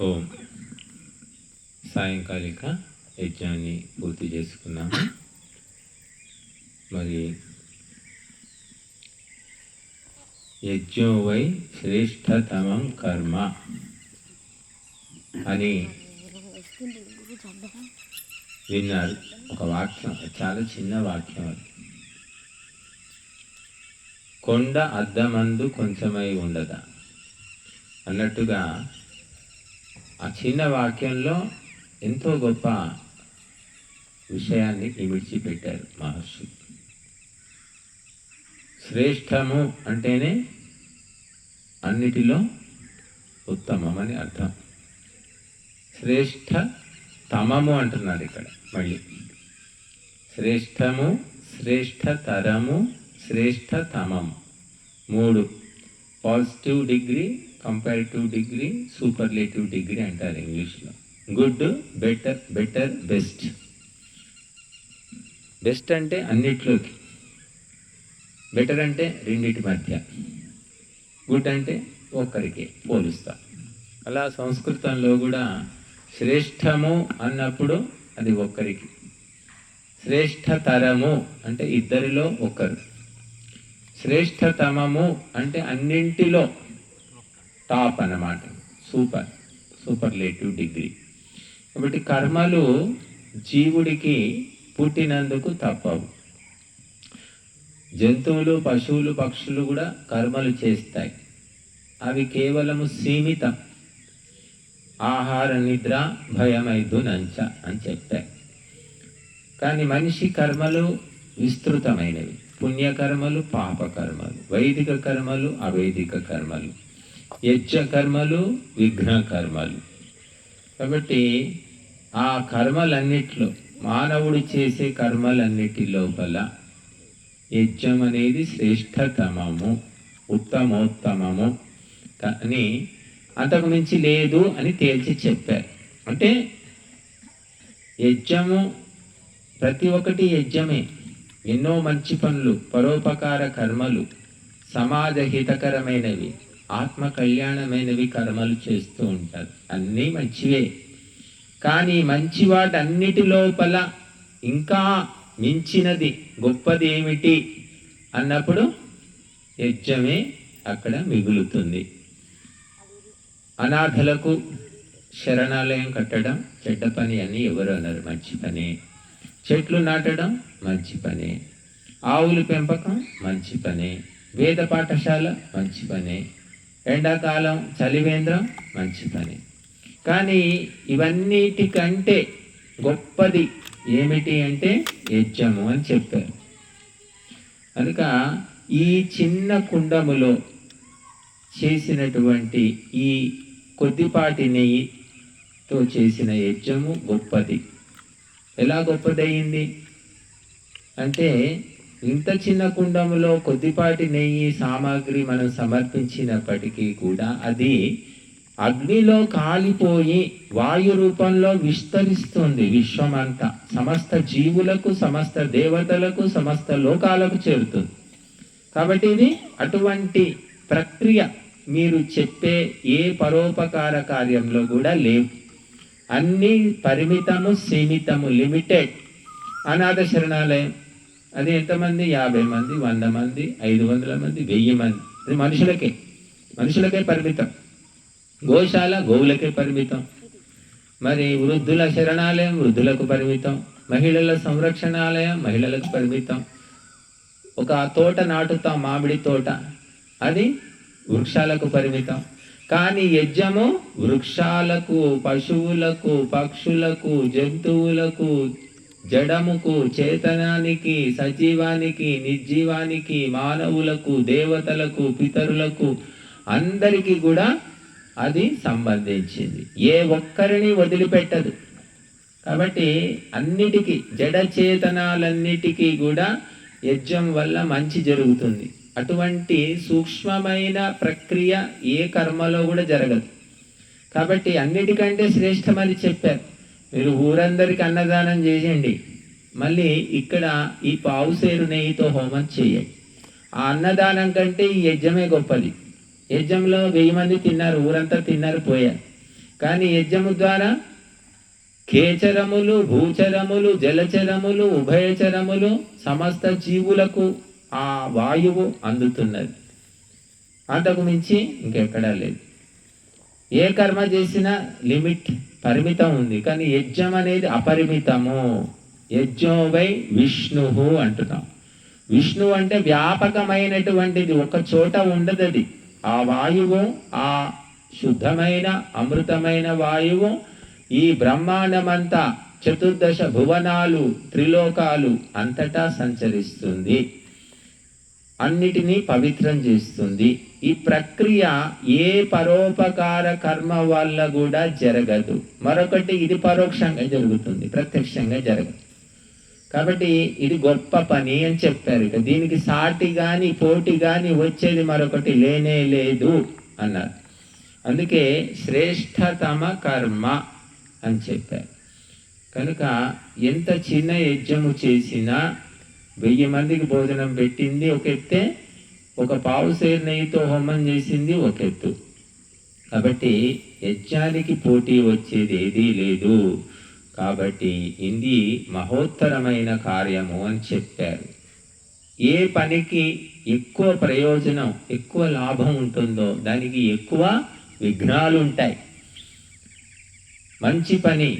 ఓం సాయంకాలిక యజ్ఞాన్ని పూర్తి చేసుకున్నాము. మరి యజ్ఞో వై శ్రేష్టతమం కర్మ అని విన్నారు. ఒక వాక్యం చాలా చిన్న వాక్యం అది. కొండ అద్దమందు కొంచెమై ఉండదా? అన్నట్టుగా ఆ చిన్న వాక్యంలో ఎంతో గొప్ప విషయాన్ని విడిచిపెట్టారు మహర్షి. శ్రేష్టము అంటేనే అన్నిటిలో ఉత్తమం అని అర్థం. శ్రేష్ట తమము అంటున్నాడు ఇక్కడ మళ్ళీ. శ్రేష్టము శ్రేష్టతరము శ్రేష్టతమము మూడు. Positive degree comparative degree superlative degree అంటారు ఇంగ్లీష్లో good better better best best అంటే అన్నిట్లోకి. బెటర్ అంటే రెండింటి మధ్య. గుడ్ అంటే ఒక్కరికి పోలుస్తా. అలా సంస్కృతంలో కూడా శ్రేష్టము అన్నప్పుడు అది ఒక్కరికి. శ్రేష్టతరము అంటే ఇద్దరిలో ఒకరు. శ్రేష్టతమము అంటే అన్నింటిలో టాప్ అన్నమాట. Super superlative degree. కాబట్టి కర్మలు జీవుడికి పుట్టినందుకు తప్పవు. జంతువులు పశువులు పక్షులు కూడా కర్మలు చేస్తాయి. అవి కేవలము సీమితం. ఆహార నిద్ర భయమైదు నంచ అని చెప్పాయి కానీ మనిషి కర్మలు విస్తృతమైనవి. పుణ్యకర్మలు పాపకర్మలు వైదిక కర్మలు అవైదిక కర్మలు. యజ్ఞ కర్మలు విఘ్న కర్మలు కాబట్టి ఆ కర్మలన్నిట్లో మానవుడు చేసే కర్మలన్నిటి లోపల యజ్ఞం అనేది శ్రేష్టతమము ఉత్తమోత్తమము. కానీ అంతకు మించి లేదు అని తేల్చి చెప్పారు. అంటే యజ్ఞము ప్రతి ఒక్కటి యజ్ఞమే. ఎన్నో మంచి పనులు పరోపకార కర్మలు సమాజ హితకరమైనవి. ఆత్మ కళ్యాణమైనవి కర్మలు చేస్తూ ఉంటారు. అన్నీ మంచివే. కానీ మంచి వాటన్నిటి లోపల ఇంకా మించినది గొప్పది ఏమిటి అన్నప్పుడు యజ్ఞమే అక్కడ మిగులుతుంది. అనాథలకు శరణాలయం కట్టడం చెడ్డ పని అని ఎవరు అన్నారు మంచి పని. చెట్లు నాటడం మంచి పని. ఆవుల పెంపకం మంచి పని. వేద పాఠశాల మంచి పని. ఎండాకాలం చలివేంద్రం మంచి పని. కానీ ఇవన్నిటికంటే గొప్పది ఏమిటి అంటే యజ్ఞము అని చెప్పారు. కనుక ఈ చిన్న కుండములో చేసినటువంటి ఈ కొద్దిపాటి నెయ్యితో చేసిన యజ్ఞము గొప్పది. ఎలా గొప్పదయ్యింది? అంటే ఇంత చిన్న కుండములో కొద్దిపాటి నెయ్యి సామాగ్రి మనం సమర్పించినప్పటికీ కూడా అది అగ్నిలో కాలిపోయి వాయు రూపంలో విస్తరిస్తుంది విశ్వం అంతా సమస్త జీవులకు సమస్త దేవతలకు సమస్త లోకాలకు చేరుతుంది. కాబట్టి ఇది అటువంటి ప్రక్రియ మీరు చెప్పే ఏ పరోపకార కార్యంలో కూడా లేవు. అన్ని పరిమితము సీమితము లిమిటెడ్. అనాథ శరణాలయం అది ఎంతమంది యాభై మంది వంద మంది ఐదు వందల మంది వెయ్యి మంది. అది మనుషులకే. మనుషులకే పరిమితం. గోశాల గోవులకే పరిమితం. మరి వృద్ధుల శరణాలయం వృద్ధులకు పరిమితం. మహిళల సంరక్షణాలయం మహిళలకు పరిమితం. ఒక తోట నాటుతాం మామిడి తోట. అది వృక్షాలకు పరిమితం. కానీ యజ్ఞము వృక్షాలకు పశువులకు పక్షులకు జంతువులకు జడముకు చేతనానికి సజీవానికి నిర్జీవానికి మానవులకు దేవతలకు పితరులకు అందరికీ కూడా అది సంబంధించింది. ఏ ఒక్కరిని వదిలిపెట్టదు. కాబట్టి అన్నిటికీ జడ చేతనాలన్నిటికీ కూడా యజ్ఞం వల్ల మంచి జరుగుతుంది. అటువంటి సూక్ష్మమైన ప్రక్రియ ఏ కర్మలో కూడా జరగదు. కాబట్టి అన్నిటికంటే శ్రేష్టమని చెప్పారు. మీరు ఊరందరికి అన్నదానం చేయండి. మళ్ళీ ఇక్కడ ఈ పావుసేరు నెయ్యితో హోమం చేయండి. ఆ అన్నదానం కంటే ఈ యజ్ఞమే గొప్పది. యజ్ఞంలో వెయ్యి మంది తిన్నారు ఊరంతా తిన్నారు పోయారు. కానీ యజ్ఞము ద్వారా కేచరములు భూచరములు జలచరములు ఉభయచరములు సమస్త జీవులకు ఆ వాయువు అందుతున్నది. అంతకు మించి ఇంకెక్కడా లేదు. ఏ కర్మ చేసినా లిమిట్ పరిమితం ఉంది. కానీ యజ్ఞం అనేది అపరిమితము. యజ్ఞోవై విష్ణు అంటున్నాం. విష్ణు అంటే వ్యాపకమైనటువంటిది. ఒక చోట ఉండదు అది. ఆ వాయువు ఆ శుద్ధమైన అమృతమైన వాయువు ఈ బ్రహ్మాండమంతా చతుర్దశ భువనాలు త్రిలోకాలు అంతటా సంచరిస్తుంది. అన్నిటినీ పవిత్రం చేస్తుంది. ఈ ప్రక్రియ ఏ పరోపకార కర్మ వల్ల కూడా జరగదు. మరొకటి ఇది పరోక్షంగా జరుగుతుంది ప్రత్యక్షంగా జరగదు. కాబట్టి ఇది గొప్ప పని అని చెప్పారు. ఇక దీనికి సాటి కానీ పోటీ కానీ వచ్చేది మరొకటి లేనే లేదు అన్నారు. అందుకే శ్రేష్టతమ కర్మ అని చెప్పారు. కనుక ఎంత చిన్న యజ్ఞము చేసినా వెయ్యి మందికి భోజనం పెట్టింది ఒక ఎత్తే ఒక పావు సేరు నెయ్యితో హోమం చేసింది ఒక ఎత్తు. కాబట్టి యజ్ఞానికి పోటీ వచ్చేది ఏదీ లేదు. కాబట్టి ఇది మహోత్తరమైన కార్యము అని చెప్పారు. ఏ పనికి ఎక్కువ ప్రయోజనం ఎక్కువ లాభం ఉంటుందో దానికి ఎక్కువ విఘ్నాలు ఉంటాయి మంచి పని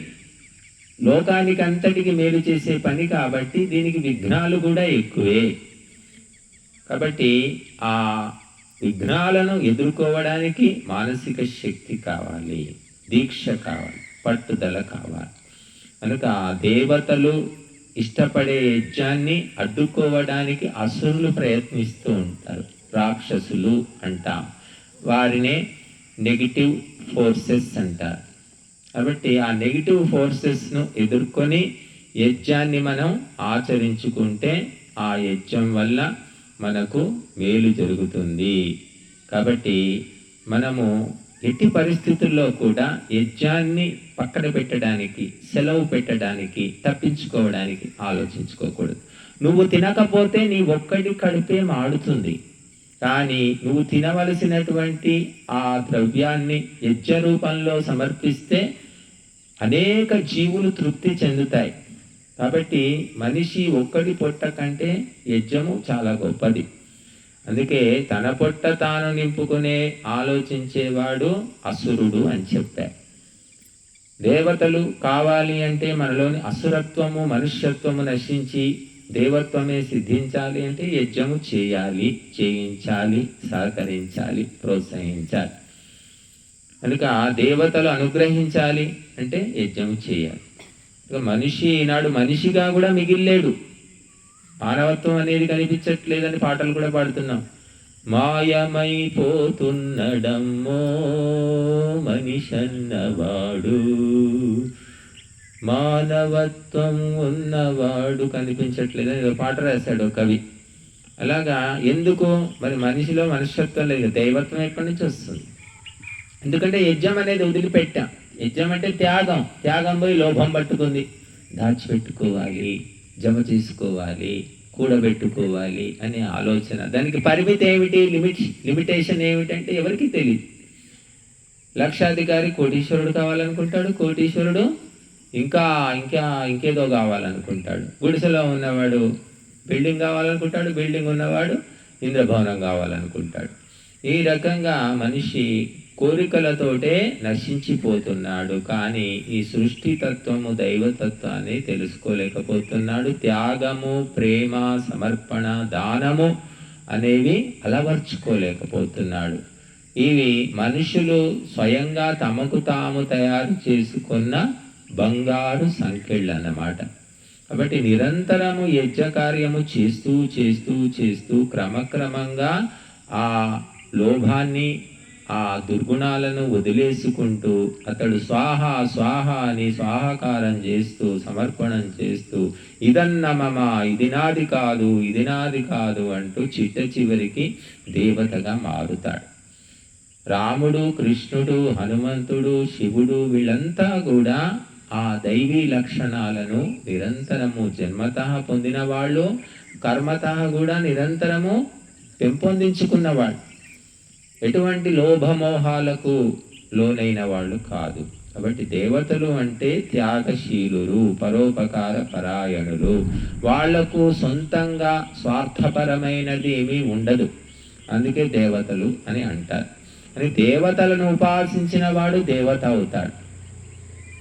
లోకానికి అంతటికి మేలు చేసే పని కాబట్టి దీనికి విఘ్నాలు కూడా ఎక్కువే. కాబట్టి ఆ విఘ్నాలను ఎదుర్కోవడానికి మానసిక శక్తి కావాలి దీక్ష కావాలి పట్టుదల కావాలి. కనుక దేవతలు ఇష్టపడే యజ్ఞాన్ని అడ్డుకోవడానికి అసురులు ప్రయత్నిస్తూ ఉంటారు రాక్షసులు అంటాం. వారినే నెగిటివ్ ఫోర్సెస్ అంటారు. కాబట్టి ఆ నెగిటివ్ ఫోర్సెస్ను ఎదుర్కొని యజ్ఞాన్ని మనం ఆచరించుకుంటే ఆ యజ్ఞం వల్ల మనకు మేలు జరుగుతుంది. కాబట్టి మనము ఎట్టి పరిస్థితుల్లో కూడా యజ్ఞాన్ని పక్కన పెట్టడానికి సెలవు పెట్టడానికి తప్పించుకోవడానికి ఆలోచించుకోకూడదు. నువ్వు తినకపోతే నీ ఒక్కడి కడుపే మాడుతుంది. కానీ నువ్వు తినవలసినటువంటి ఆ ద్రవ్యాన్ని యజ్ఞ రూపంలో సమర్పిస్తే అనేక జీవులు తృప్తి చెందుతాయి. కాబట్టి మనిషి ఒక్కడి పొట్ట కంటే యజ్ఞము చాలా గొప్పది. అందుకే తన పొట్ట తాను నింపుకునే ఆలోచించేవాడు అసురుడు అని చెప్పారు. దేవతలు కావాలి అంటే మనలోని అసురత్వము మనుష్యత్వము నశించి దేవత్వమే సిద్ధించాలి అంటే యజ్ఞము చేయాలి చేయించాలి సహకరించాలి ప్రోత్సహించాలి. కనుక దేవతలు అనుగ్రహించాలి అంటే యజ్ఞము చేయాలి. మనిషి ఈనాడు మనిషిగా కూడా మిగిల్లేడు. మానవత్వం అనేది కనిపించట్లేదని పాటలు కూడా పాడుతున్నాం. మాయమైపోతున్నడమ్మో మనిషన్నవాడు. మానవత్వం ఉన్నవాడు కనిపించట్లేదు. ఏదో పాట రాశాడు కవి. అలాగా ఎందుకు? మరి మనిషిలో మనుష్యత్వం లేదు. దైవత్వం ఎక్కడి నుంచి వస్తుంది? ఎందుకంటే యజ్ఞం అనేది వదిలిపెట్టాం. యజ్ఞం అంటే త్యాగం. త్యాగం పోయి లోభం పట్టుకుంది. దాచిపెట్టుకోవాలి. జమ చేసుకోవాలి. కూడబెట్టుకోవాలి అనే ఆలోచన. దానికి పరిమితి ఏమిటి? లిమిట్ లిమిటేషన్ ఏమిటంటే ఎవరికి తెలియదు లక్షాధికారి కోటీశ్వరుడు కావాలనుకుంటాడు. కోటీశ్వరుడు ఇంకా ఇంకా ఇంకేదో కావాలనుకుంటాడు. గుడిసెలో ఉన్నవాడు బిల్డింగ్ కావాలనుకుంటాడు బిల్డింగ్ ఉన్నవాడు ఇంద్రభవనం కావాలనుకుంటాడు. ఈ రకంగా మనిషి కోరికలతోటే నశించిపోతున్నాడు. కానీ ఈ సృష్టి తత్వము దైవతత్వాన్ని తెలుసుకోలేకపోతున్నాడు. త్యాగము ప్రేమ సమర్పణ దానము అనేవి అలవర్చుకోలేకపోతున్నాడు. ఇవి మనుషులు స్వయంగా తమకు తాము తయారు చేసుకున్న బంగారు సంకెళ్ళు అన్నమాట కాబట్టి నిరంతరము యజ్ఞ కార్యము చేస్తూ చేస్తూ చేస్తూ క్రమక్రమంగా ఆ లోభాన్ని ఆ దుర్గుణాలను వదిలేసుకుంటూ అతడు స్వాహ స్వాహ అని స్వాహకారం చేస్తూ సమర్పణం చేస్తూ ఇదన్న మమ ఇది నాది కాదు ఇది నాది కాదు అంటూ చిట్ట చివరికి దేవతగా మారుతాడు. రాముడు కృష్ణుడు హనుమంతుడు శివుడు వీళ్ళంతా కూడా ఆ దైవీ లక్షణాలను నిరంతరము జన్మత పొందిన వాళ్ళు కర్మత కూడా నిరంతరము పెంపొందించుకున్నవాళ్ళు ఎటువంటి లోభమోహాలకు లోనైన వాళ్ళు కాదు. కాబట్టి దేవతలు అంటే త్యాగశీలురు పరోపకార పరాయణులు. వాళ్ళకు సొంతంగా స్వార్థపరమైనది ఏమీ ఉండదు. అందుకే దేవతలు అని అంటారు. అని దేవతలను ఉపాసించిన వాడు దేవత అవుతాడు.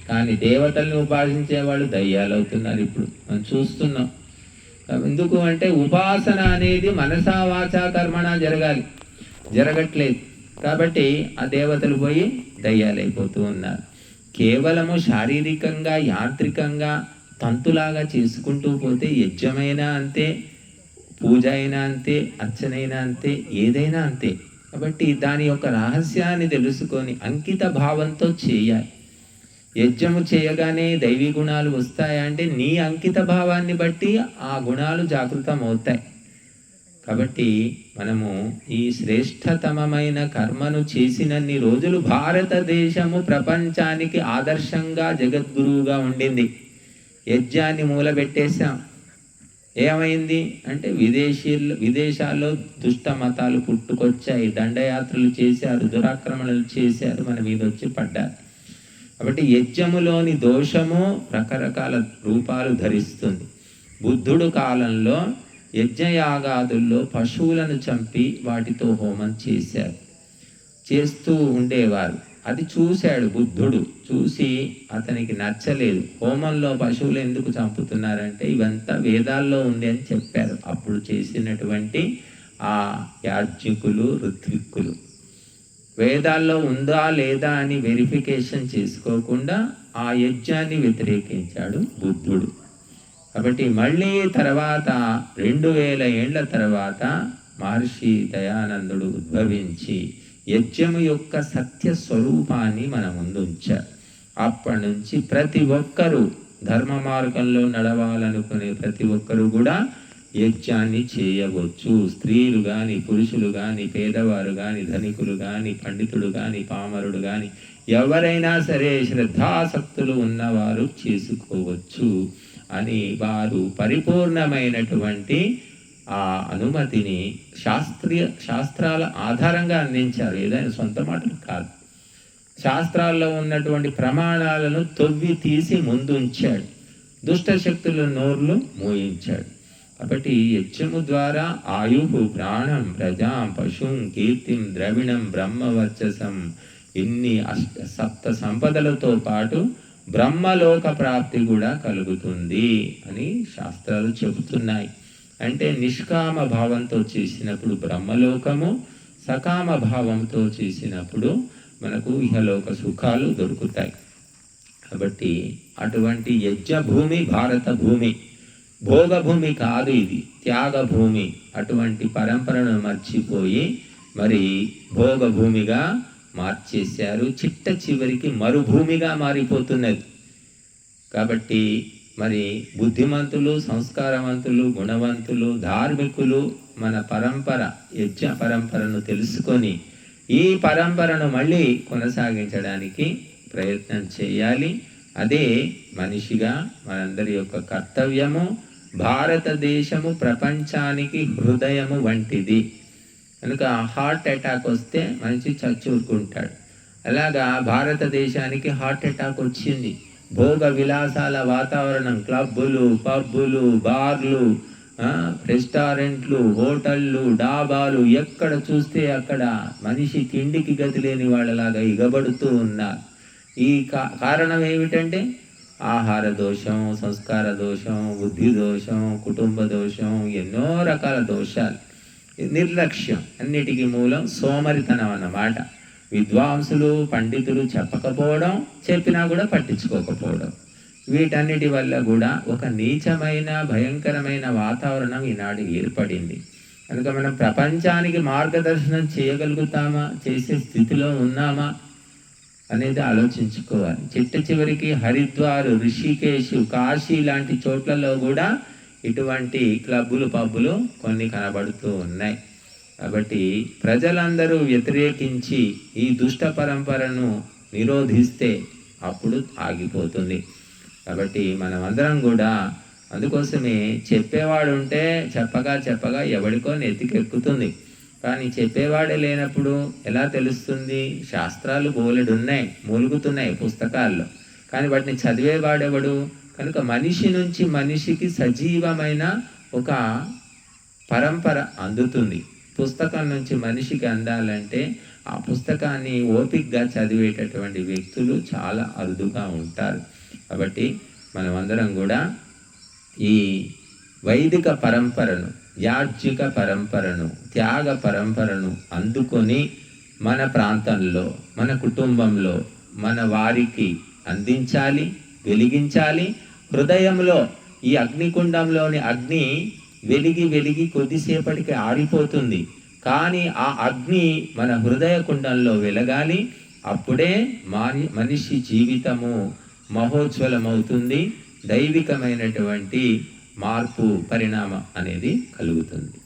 కానీ దేవతలను ఉపాసించేవాళ్ళు దయ్యాలు అవుతున్నారు ఇప్పుడు. మనం చూస్తున్నాం. ఎందుకు అంటే ఉపాసన అనేది మనసా వాచా కర్మణ జరగాలి. జరగట్లేదు. కాబట్టి ఆ దేవతలు పోయి దయ్యాలైపోతూ ఉన్నారు. కేవలము శారీరకంగా యాంత్రికంగా తంతులాగా చేసుకుంటూ పోతే యజ్ఞమైనా అంతే పూజ అయినా అంతే అర్చనైనా అంతే ఏదైనా అంతే. కాబట్టి దాని యొక్క రహస్యాన్ని తెలుసుకొని అంకిత భావంతో చేయాలి. యజ్ఞము చేయగానే దైవీ గుణాలు వస్తాయా అంటే నీ అంకిత భావాన్ని బట్టి ఆ గుణాలు జాగృతం అవుతాయి కాబట్టి మనము ఈ శ్రేష్టతమమైన కర్మను చేసినన్ని రోజులు భారతదేశము ప్రపంచానికి ఆదర్శంగా జగద్గురువుగా ఉండింది. యజ్ఞాన్ని మూలబెట్టేశాం. ఏమైంది అంటే విదేశీ విదేశాల్లో దుష్ట మతాలు పుట్టుకొచ్చాయి. దండయాత్రలు చేశారు దురాక్రమణలు చేశారు మన మీద వచ్చి పడ్డారు. కాబట్టి యజ్ఞములోని దోషము రకరకాల రూపాలు ధరిస్తుంది. బుద్ధుడు కాలంలో యజ్ఞయాగాదుల్లో పశువులను చంపి వాటితో హోమం చేశారు. చేస్తూ ఉండేవారు. అది చూశాడు బుద్ధుడు. చూసి అతనికి నచ్చలేదు. హోమంలో పశువులు ఎందుకు చంపుతున్నారంటే ఇవంతా వేదాల్లో ఉంది అని చెప్పారు. అప్పుడు చేసినటువంటి ఆ యాజ్ఞికులు ఋత్విక్కులు. వేదాల్లో ఉందా లేదా అని వెరిఫికేషన్ చేసుకోకుండా ఆ యజ్ఞాన్ని వ్యతిరేకించాడు బుద్ధుడు. కాబట్టి మళ్ళీ తర్వాత రెండు వేల ఏళ్ళ తర్వాత మహర్షి దయానందుడు ఉద్భవించి యజ్ఞము యొక్క సత్య స్వరూపాన్ని మన ముందు ఉంచారు అప్పటి నుంచి ప్రతి ఒక్కరూ ధర్మ మార్గంలో నడవాలనుకునే ప్రతి ఒక్కరూ కూడా యజ్ఞాన్ని చేయవచ్చు. స్త్రీలు కానీ పురుషులు కానీ పేదవారు కానీ ధనికులు కానీ పండితుడు కానీ పామరుడు కానీ ఎవరైనా సరే శ్రద్ధాసక్తులు ఉన్నవారు చేసుకోవచ్చు అని వారు పరిపూర్ణమైనటువంటి ఆ అనుమతిని శాస్త్రీయ శాస్త్రాల ఆధారంగా అందించారు. ఏదైనా సొంత మాటలు కాదు. శాస్త్రాల్లో ఉన్నటువంటి ప్రమాణాలను తొవ్వి తీసి ముందుంచాడు. దుష్ట శక్తుల నోర్లు మోయించాడు. కాబట్టి యక్షము ద్వారా ఆయు ప్రాణం ప్రజాం పశుం కీర్తిం ద్రవిణం బ్రహ్మవర్చసం ఇన్ని అష్ట సప్త సంపదలతో పాటు బ్రహ్మలోక ప్రాప్తి కూడా కలుగుతుంది అని శాస్త్రాలు చెబుతున్నాయి. అంటే నిష్కామ భావంతో చేసినప్పుడు బ్రహ్మలోకము సకామ భావంతో చేసినప్పుడు మనకు ఇహలోక సుఖాలు దొరుకుతాయి. కాబట్టి అటువంటి యజ్ఞ భూమి భారత భూమి భోగభూమి కాదు ఇది. త్యాగభూమి. అటువంటి పరంపరను మర్చిపోయి మరి భోగభూమిగా మార్చేశారు. చిట్ట చివరికి మరుభూమిగా మారిపోతున్నది. కాబట్టి మరి బుద్ధిమంతులు సంస్కారవంతులు గుణవంతులు ధార్మికులు మన పరంపర యజ్ఞ పరంపరను తెలుసుకొని ఈ పరంపరను మళ్ళీ కొనసాగించడానికి ప్రయత్నం చేయాలి. అదే మనిషిగా మనందరి యొక్క కర్తవ్యము. భారతదేశము ప్రపంచానికి హృదయము వంటిది. కనుక హార్ట్ అటాక్ వస్తే మనిషి చచ్చూరుకుంటాడు అలాగా భారతదేశానికి హార్ట్ అటాక్ వచ్చింది. భోగ విలాసాల వాతావరణం క్లబ్బులు పబ్బులు బార్లు రెస్టారెంట్లు హోటళ్ళు డాబాలు ఎక్కడ చూస్తే అక్కడ మనిషి తిండికి గతి లేని వాళ్ళలాగా ఇగబడుతూ ఉన్నారు. ఈ కారణం ఏమిటంటే ఆహార దోషం సంస్కార దోషం బుద్ధి దోషం కుటుంబ దోషం ఎన్నో రకాల దోషాలు. నిర్లక్ష్యం అన్నిటికీ మూలం సోమరితనం అన్నమాట. విద్వాంసులు పండితులు చెప్పకపోవడం చెప్పినా కూడా పట్టించుకోకపోవడం. వీటన్నిటి వల్ల కూడా ఒక నీచమైన భయంకరమైన వాతావరణం ఈనాడు ఏర్పడింది. కనుక మనం ప్రపంచానికి మార్గదర్శనం చేయగలుగుతామా? చేసే స్థితిలో ఉన్నామా? అనేది ఆలోచించుకోవాలి. చిట్ట చివరికి హరిద్వార్ రిషికేశు కాశీ లాంటి చోట్లలో కూడా ఇటువంటి క్లబ్బులు పబ్బులు కొన్ని కనబడుతూ ఉన్నాయి. కాబట్టి ప్రజలందరూ వ్యతిరేకించి ఈ దుష్ట పరంపరను నిరోధిస్తే అప్పుడు ఆగిపోతుంది. కాబట్టి మనమందరం కూడా అందుకోసమే చెప్పేవాడు ఉంటే చెప్పగా చెప్పగా ఎవడికో నెత్తికెక్కుతుంది. కానీ చెప్పేవాడే లేనప్పుడు ఎలా తెలుస్తుంది? శాస్త్రాలు బోలెడు ఉన్నాయి మూలుగుతున్నాయి పుస్తకాల్లో. కానీ వాటిని చదివేవాడెవడు? కనుక మనిషి నుంచి మనిషికి సజీవమైన ఒక పరంపర అందుతుంది. పుస్తకం నుంచి మనిషికి అందాలంటే ఆ పుస్తకాన్ని ఓపిక్గా చదివేటటువంటి వ్యక్తులు చాలా అరుదుగా ఉంటారు. కాబట్టి మనమందరం కూడా ఈ వైదిక పరంపరను యాజ్ఞిక పరంపరను త్యాగ పరంపరను అందుకొని మన ప్రాంతంలో మన కుటుంబంలో మన వారికి అందించాలి వెలిగించాలి. హృదయంలో ఈ అగ్నికుండంలోని అగ్ని వెలిగి వెలిగి కొద్దిసేపటికి ఆరిపోతుంది. కానీ ఆ అగ్ని మన హృదయ కుండంలో వెలగాలి. అప్పుడే మాని మనిషి జీవితము మహోజ్వలమవుతుంది. దైవికమైనటువంటి మార్పు పరిణామం అనేది కలుగుతుంది.